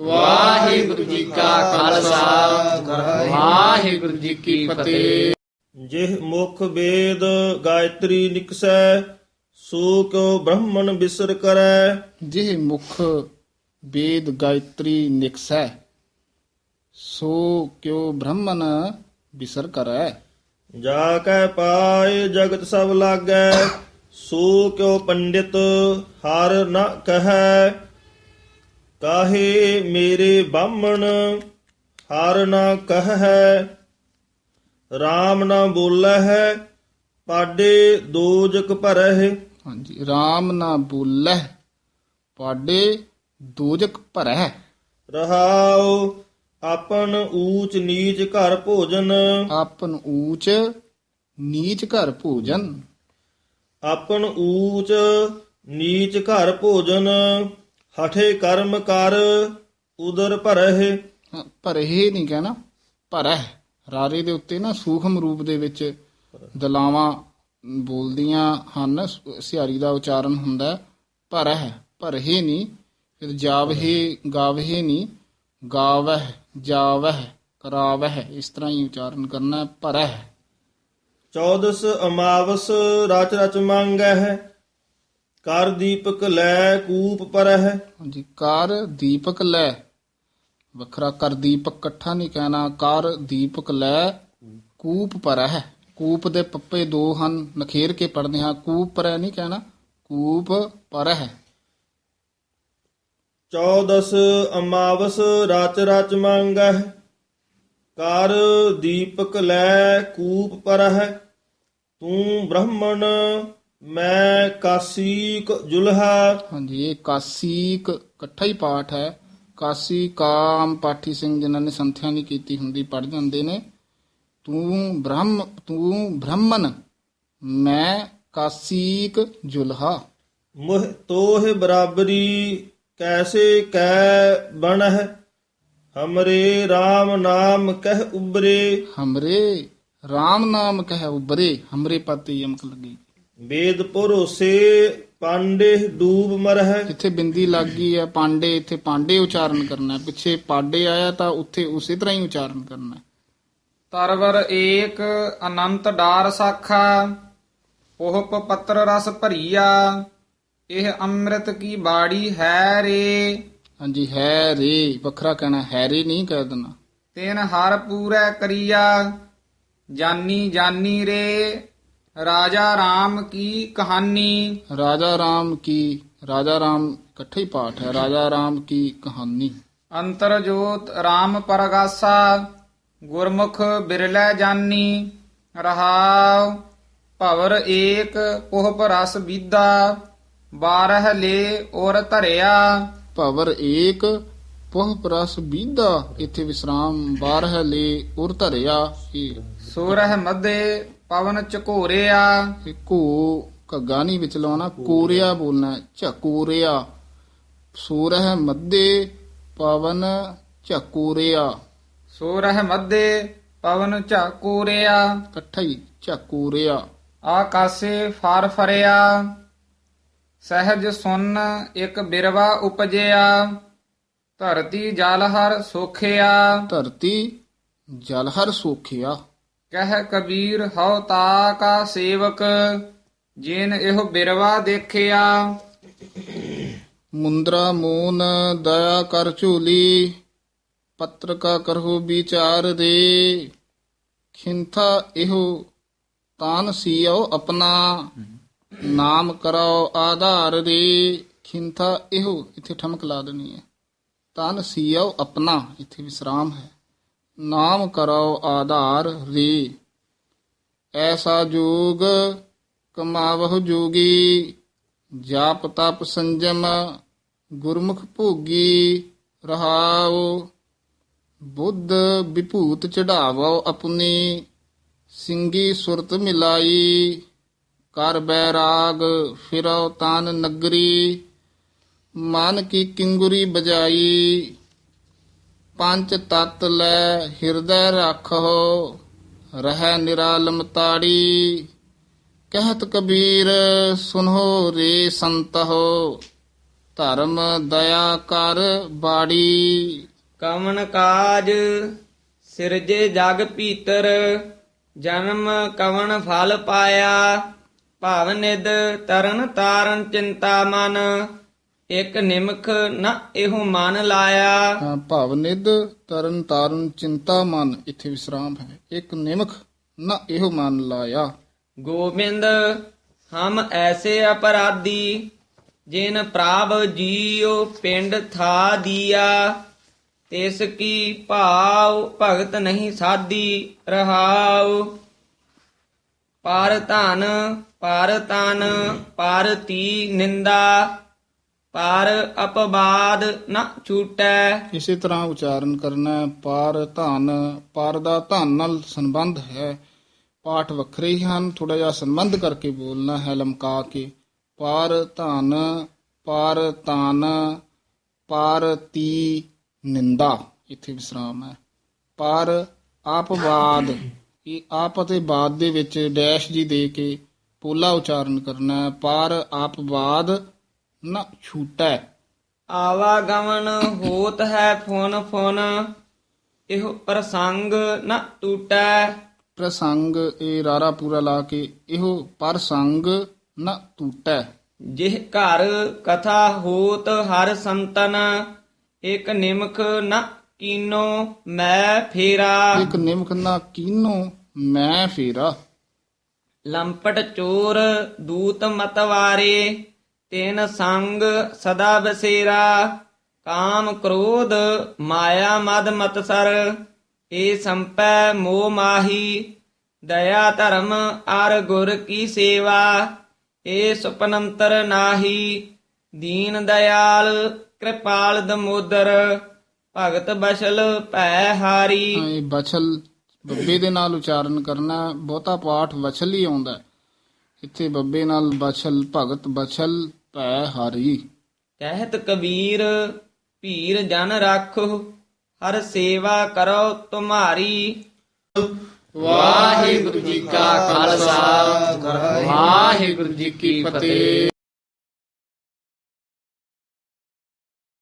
ਵਾਹਿਗੁਰੂ ਜੀ ਕਾ ਖਾਲਸਾ ਵਾਹਿਗੁਰੂ ਜੀ ਕੀ ਫਤਿਹ ਜਿਹ ਮੁਖ ਵੇਦ ਗਾਇਤਰੀ ਨਿਕਸੈ ਸੋ ਕਿਉ ਬ੍ਰਹਮਣ ਬਿਸਰ ਕਰੈ ਜਿਹ ਮੁਖ ਵੇਦ ਗਾਇਤਰੀ ਨਿਕਸੈ ਸੋ ਕਿਉ ਬ੍ਰਹਮਨ ਬਿਸਰ ਕਰੈ ਜਾ ਕੈ ਪਾਏ ਜਗਤ ਸਭ ਲਾਗੈ ਸੋ ਕਿਉ ਪੰਡਿਤ ਹਰ ਨ ਕਹੈ ਕਾਹੇ ਮੇਰੇ ਬਾਹਮਣ ਹਰ ਨ ਕਹੈ RAM ਨ ਬੋਲੈ ਹੈ ਪਾਡੇ ਦੋਜਕ ਭਰਹਿ। ਹਾਂਜੀ RAM ਨਾ ਬੋਲੈ ਪਾਡੇ ਦੋਜਕ ਭਰੈ ਰਹਾਉ ਆਪਨ ਊਚ ਨੀਚ ਘਰ ਭੋਜਨ। ਆਪਨ ਊਚ ਨੀਚ ਘਰ ਭੋਜਨ। ਆਪਨ ਊਚ ਨੀਚ ਘਰ ਭੋਜਨ। ਹਠੇ ਕਰਮ ਕਰ ਉਦਰ ਭਰਹਿ। ਹਾਂ, ਭਰੇ ਨਹੀਂ ਕਹਿਣਾ ਭਰੈ ਰਾਰੇ ਦੇ ਉੱਤੇ ਨਾ ਸੂਖਮ ਰੂਪ ਦੇ ਵਿੱਚ ਦਲਾਵਾਂ ਬੋਲਦੀਆਂ ਹਨ ਸਿਹਾਰੀ ਦਾ ਉਚਾਰਨ ਹੁੰਦਾ ਭਰੈ ਭਰਹਿ। ਨਹੀਂ ਫਿਰ ਜਾਵਹਿ ਗਾਵਹਿ ਨਹੀਂ ਗਾਵਹਿ ਜਾਵਹਿ ਕਰਾਵਹਿ। ਇਸ ਤਰ੍ਹਾਂ ਹੀ ਉਚਾਰਨ ਕਰਨਾ ਭਰੈ ਚੌਦਸ ਅਮਾਵਸ ਰਚ ਰਚ ਮੰਗਹਿ। ਕਰ ਦੀਪਕ ਲੈ ਕੂਪ ਪਰਹਿ। ਹਾਂਜੀ ਕਾਰ ਦੀਪਕ ਲੈ। ਵੱਖਰਾ ਕਰ ਦੀਪਕ ਇਕੱਠਾ ਨਹੀਂ ਕਹਿਣਾ। ਕਾਰ ਦੀਪਕ ਲੈ ਕੂਪ ਪਰ ਹੈ ਕੂਪ ਦੇ ਪੱਪੇ ਦੋ ਹਨ ਨਖੇਰ ਕੇ ਪੜਦੇ ਹਾਂ। ਕੂਪ ਪਰ ਨਹੀਂ ਕਹਿਣਾ ਕੂਪ ਪਰ ਹੈ ਚੌਦਸ ਅਮਾਵਸ ਰਚ ਰਚ ਮੰਗਹਿ। ਕਰ ਦੀਪਕ ਲੈ ਕੂਪ ਪਰਹਿ। ਤੂੰ ਬ੍ਰਹਮਣ ਮੈਂ ਕਾਸੀਕ ਜੁਲਹਾ ਹਾਂਜੀ ਇਹ ਕਾਸੀਕ ਇਕੱਠਾ ਹੀ ਪਾਠ ਹੈ। ਕਾਸੀ ਕਾਮ ਪਾਠੀ ਸਿੰਘ ਜਿਨ੍ਹਾਂ ਨੇ ਸੰਥਿਆ ਨਹੀਂ ਕੀਤੀ ਹੁੰਦੀ ਪੜ ਜਾਂਦੇ ਨੇ। ਤੂੰ ਬ੍ਰਹਮ ਤੂੰ ਬ੍ਰਹਮਨ ਮੈਂ ਕਾਸੀਕ ਜੁਲਹਾ ਮੁਹ ਤੋਹ ਬਰਾਬਰੀ ਕੈਸੇ ਕੈ ਬਣਹਿ? ਹਮਰੇ RAM ਨਾਮ ਕਹਿ ਉਬਰੇ ਹਮਰੇ RAM ਨਾਮ ਕਹਿ ਉਬਰੇ ਹਮਰੇ ਪਤੀ ਯਮਕ ਲੱਗੀ। ਵੇਦ ਭਰੋਸੇ ਪਾਂਡੇ ਡੂਬ ਮਰਹਿ। ਜਿੱਥੇ ਬਿੰਦੀ ਲੱਗ ਗਈ ਹੈ ਪਾਂਡੇ ਇੱਥੇ ਪਾਂਡੇ ਉਚਾਰਨ ਕਰਨਾ ਹੈ। ਪਿੱਛੇ ਪਾਡੇ ਆਇਆ ਤਾਂ ਉੱਥੇ ਉਸੇ ਤਰ੍ਹਾਂ ਹੀ ਉਚਾਰਨ ਕਰਨਾ ਹੈ। ਤਰਵਰ ਏਕ ਅਨੰਤ ਡਾਰ ਸਾਖਾ ਉਹ ਪੱਤਰ ਰਸ ਭਰੀਆ ਇਹ ਅੰਮ੍ਰਿਤ ਕੀ ਬਾੜੀ ਹੈ ਰੇ? ਹਾਂਜੀ ਹੈ ਰੇ ਵੱਖਰਾ ਕਹਿਣਾ ਹੈ ਰੇ ਨਹੀਂ ਕਹਿ ਦੇਣਾ। ਤਿਨ ਹਰ ਪੂਰੈ ਕਰੀਆ ਜਾਨੀ ਜਾਨੀ ਰੇ। ਰਾਜਾ RAM ਕੀ ਕਹਾਣੀ? ਰਾਜਾ ਰਾਮ ਕੀ ਰਾਜਾ ਰਾਮ ਇਕੱਠੇ ਹੀ ਪਾਠ ਹੈ। ਰਾਜਾ ਰਾਮ ਕੀ ਕਹਾਣੀ? ਅੰਤਰ ਜੋਤ RAM ਪਰਗਾਸਾ ਗੁਰਮੁਖ ਬਿਰਲੇ ਜਾਨੀ ਰਹਾਉ ਭਵਰ ਏਕ ਪੋਹ ਰਸ ਬੀਦਾ ਬਾਰਹ ਲੇ ਔਰ ਧਰਿਆ। ਭਵਰ ਏਕ ਪੋਹ ਪ੍ਰਸ ਬੀਦਾ ਇੱਥੇ ਵਿਸਰਾਮ ਬਾਰਹ ਲੇ ਉਰ ਧਰਿਆ। ਇਹ ਸੂਰਹ ਮਧੇ ਪਵਨ ਝਕੋਰਿਆ। ਇਹ ਘੋ ਘੱਗਾ ਨਹੀਂ ਵਿੱਚ ਲਾਉਣਾ ਕੋਰਿਆ ਬੋਲਣਾ ਝਕੋਰਿਆ। ਸੂਰਹ ਮੱਦੇ ਪਵਨ ਝਕੋਰਿਆ। ਸੂਰਹ ਮਧੇ ਪਵਨ ਝਕੋਰਿਆ। ਇਕੱਠਾ ਹੀ ਝਕੋਰਿਆ। ਆਕਾਸੇ ਫਾਰ ਫਰਿਆ। ਸਹਿਜ ਸੁਨ ਇੱਕ ਬਿਰਵਾ ਉਪਜਿਆ। ਧਰਤੀ ਜਲ ਹਰ ਸੋਖਿਆ। ਧਰਤੀ ਜਲ ਹਰ ਸੋਖਿਆ। ਕਹਿ ਕਬੀਰ, ਹਉ ਤਾ ਕਾ ਸੇਵਕ, ਜਿਨ ਇਹੋ ਬਿਰਵਾ ਦੇਖਿਆ। ਮੁੰਦਰਾ ਮੂਨ ਦਇਆ ਕਰ ਝੂਲੀ, ਪੱਤਰ ਕਾ ਕਰਹੁ ਵਿਚਾਰ ਰੇ ਖਿੰਥਾ ਇਹੋ ਤਾਨ ਸੀਓ ਆਪਣਾ, ਨਾਮ ਕਰੋ ਆਧਾਰ ਰੇ ਖਿੰਥਾ ਇਹੋ, ਇੱਥੇ ਠਮਕ ਲਾ ਦੇਣੀ ਹੈ। ਤਨ ਸੀਓ ਆਪਣਾ, ਇੱਥੇ ਵਿਸਰਾਮ ਹੈ। ਨਾਮ ਕਰੋ ਆਧਾਰ ਰੇ ਐਸਾ ਜੋਗ ਕਮਾਵਹੁ ਜੋਗੀ ਜਾਪ ਤਪ ਸੰਜਮ ਗੁਰਮੁਖ ਭੋਗੀ ਰਹਾਉ ਬੁੱਧ ਵਿਭੂਤ ਚੜਾਵੋ ਆਪਣੀ ਸਿੰਗੀ ਸੁਰਤ ਮਿਲਾਈ ਕਰ ਬੈਰਾਗ ਫਿਰੋ ਤਾਨ ਨਗਰੀ ਮਨ ਕੀ ਕਿੰਗੁਰੀ ਬਜਾਈ ਪੰਜ ਤਤ ਲੈ ਹਿਰਦੈ ਰੱਖੋ ਰਹਿ ਨਿਰਾਲਮ ਤਾੜੀ। ਕਹਿਤ ਕਬੀਰ ਸੁਨੋ ਰੇ ਸੰਤਹੁ, ਧਰਮ ਦਇਆ ਕਰ ਬਾੜੀ। ਕਵਨ ਕਾਜ, ਸਿਰਜੇ ਜਗ ਭੀਤਰ, ਜਨਮ ਕਵਣ ਫਲ ਪਾਇਆ। ਭਾਵ ਨਿਦ ਤਰਨ ਤਾਰਨ ਚਿੰਤਾ ਮਨ ਇਕ ਨਿਮਖ ਨ ਇਹੋ ਮਨ ਲਾਇਆ। ਹਾਂ, ਭਾਵ ਨਿਧ ਤਰਨ ਤਾਰਨ ਚਿੰਤਾ ਮਨ ਇੱਥੇ ਵਿਸਰਾਮ ਹੈ। ਇੱਕ ਨਿਮਖ ਨਾ ਇਹੋ ਮਨ ਲਾਇਆ। ਗੋਬਿੰਦ ਹਮ ਐਸੇ ਅਪਰਾਧੀ ਜਿਨ ਪ੍ਰਾਪ ਜੀਉ ਪਿੰਡ ਥਾ ਦੀਆ। ਤਿਸ ਕੀ ਭਾਵ ਭਗਤ ਨਹੀਂ ਸਾਦੀ ਰਹਾਉ। ਪਰ ਧਨ ਪਰ ਤਨ ਪਰ ਤੀ ਨਿੰਦਾ। ਪਰ ਅਪਵਾਦ ਨ ਛੂਟੈ। ਇਸੇ ਤਰ੍ਹਾਂ ਉਚਾਰਨ ਕਰਨਾ ਹੈ। ਪਾਰ ਧਨ, ਪਾਰ ਦਾ ਧਨ ਨਾਲ ਸੰਬੰਧ ਹੈ। ਪਾਠ ਵੱਖਰੇ ਹੀ ਹਨ ਥੋੜਾ ਜਿਹਾ ਸੰਬੰਧ ਕਰਕੇ ਬੋਲਣਾ ਹੈ ਲਮਕਾ ਕੇ। ਪਾਰ ਧਨ, ਪਾਰ ਤਨ ਪਾਰ ਤੀ ਨਿੰਦਾ। ਇੱਥੇ ਵਿਸਰਾਮ ਹੈ। ਪਰ ਆਪਵਾਦ, ਇਹ ਆਪ ਅਤੇ ਬਾਦ ਦੇ ਵਿੱਚ ਡੈਸ਼ ਜੀ ਦੇ ਕੇ ਪੋਲਾ ਉਚਾਰਨ ਕਰਨਾ। ਹੈ ਪਰ ਆਪਵਾਦ ਨਾ ਛੂਟੈ। ਆਵਾਗਮਨ ਹੋਤ ਹੈ ਫੁਨ ਫੁਨ ਇਹੋ ਪ੍ਰਸੰਗ ਨ ਟੂਟੈ। ਪ੍ਰਸੰਗ ਇਹ ਰਾਰਾ ਪੂਰਾ ਲਾ ਕੇ ਇਹੋ ਪ੍ਰਸੰਗ ਨ ਟੂਟੈ। ਜਿਹ ਘਰ ਕਥਾ ਹੋਤ ਹਰ ਸੰਤਨ ਇਕ ਨਿਮਖ ਨ ਕੀਨੋ ਮੈਂ ਫੇਰਾ। ਇੱਕ ਨਿਮਕ ਨਾ ਕੀਨੋ ਮੈਂ ਫੇਰਾ। ਲੰਪਟ ਚੋਰ ਦੂਤ ਮਤਵਾਰੇ ਤਿਨ ਸੰਗ ਸਦਾ ਬਸੇਰਾ ਕਾਮ ਕ੍ਰੋਧ ਮਾਇਆ ਮਦ ਮਤਸਰ ਏ ਸੰਪੈ ਮੋਹ ਮਾਹੀ ਦਇਆ ਧਰਮ ਅਰ ਗੁਰ ਕੀ ਸੇਵਾ ਏ ਸੁਪਨੰਤਰ ਨਾਹੀ ਦੀਨ ਦਇਆਲ ਕਿਰਪਾਲ ਦਮੋਦਰ ਭਗਤ ਬਸ਼ਲ ਭੈ ਹਾਰੀ ਹਾਂ, ਬੱਬੇ ਦੇ ਨਾਲ ਉਚਾਰਨ ਕਰਨਾ ਹੈ। ਬਹੁਤਾ ਪਾਠ ਵਛਲ ਹੀ ਆਉਂਦਾ ਹੈ। ਇੱਥੇ ਬੱਬੇ ਨਾਲ ਬਛਲ ਭਗਤ ਬਸਲ ਭੈ ਹਾਰੀ। ਕਹਿਤ ਕਬੀਰ ਭੀਰ ਜਨ ਰਾਖੋ ਹਰ ਸੇਵਾ ਕਰੋ ਤੁਮਾਰੀ। ਵਾਹਿਗੁਰੂ ਜੀ ਕਾ ਖਾਲਸਾ ਵਾਹਿਗੁਰੂ ਜੀ ਕੀ ਫਤਿਹ।